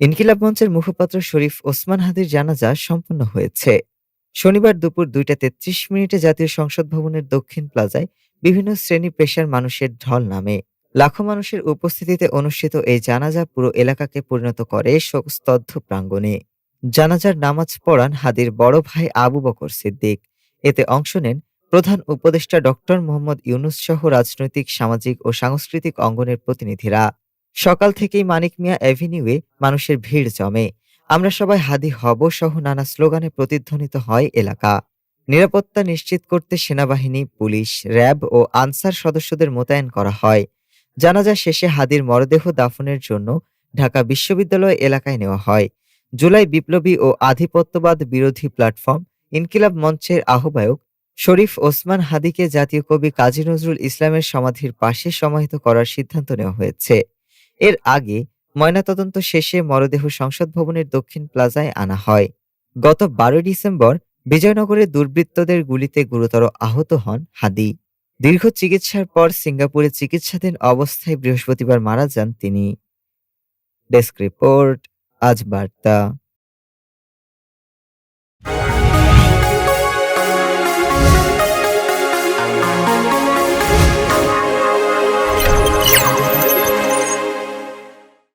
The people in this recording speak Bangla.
ইনকিলাব মঞ্চের মুখপাত্র শরীফ ওসমান হাদির জানাজা সম্পন্ন হয়েছে। শনিবার দুপুর দুইটা তেত্রিশ মিনিটে জাতীয় সংসদ ভবনের দক্ষিণ প্লাজায় বিভিন্ন শ্রেণি পেশার মানুষের ঢল নামে। লাখো মানুষের উপস্থিতিতে অনুষ্ঠিত এই জানাজা পুরো এলাকাকে পরিণত করে শোকস্তব্ধ প্রাঙ্গণে। জানাজার নামাজ পড়ান হাদির বড় ভাই আবু বকর সিদ্দিক। এতে অংশ নেন প্রধান উপদেষ্টা ডক্টর মোহাম্মদ ইউনুস সহ রাজনৈতিক, সামাজিক ও সাংস্কৃতিক অঙ্গনের প্রতিনিধিরা। সকাল থেকেই মানিক মিয়া অ্যাভিনিউয়ে মানুষের ভিড় জমে। আমরা সবাই হাদি হব সহ নানা স্লোগানে প্রতিধ্বনিত হয় এলাকা। নিরাপত্তা নিশ্চিত করতে সেনাবাহিনী, পুলিশ, র্যাব ও আনসার সদস্যদের মোতায়েন করা হয়। জানাজা শেষে হাদির মরদেহ দাফনের জন্য ঢাকা বিশ্ববিদ্যালয় এলাকায় নেওয়া হয়। জুলাই বিপ্লবী ও আধিপত্যবাদ বিরোধী প্ল্যাটফর্ম ইনকিলাব মঞ্চের আহ্বায়ক শরীফ ওসমান হাদিকে জাতীয় কবি কাজী নজরুল ইসলামের সমাধির পাশে সমাহিত করার সিদ্ধান্ত নেওয়া হয়েছে। এর আগে ময়নাতদন্ত শেষে মরদেহ সংসদ ভবনের দক্ষিণ প্লাজায় আনা হয়। গত বারোই ডিসেম্বর বিজয়নগরে দুর্বৃত্তদের গুলিতে গুরুতর আহত হন হাদি। দীর্ঘ চিকিৎসার পর সিঙ্গাপুরে চিকিৎসাধীন অবস্থায় বৃহস্পতিবার মারা যান তিনি। ডেস্ক রিপোর্ট, আজ বার্তা।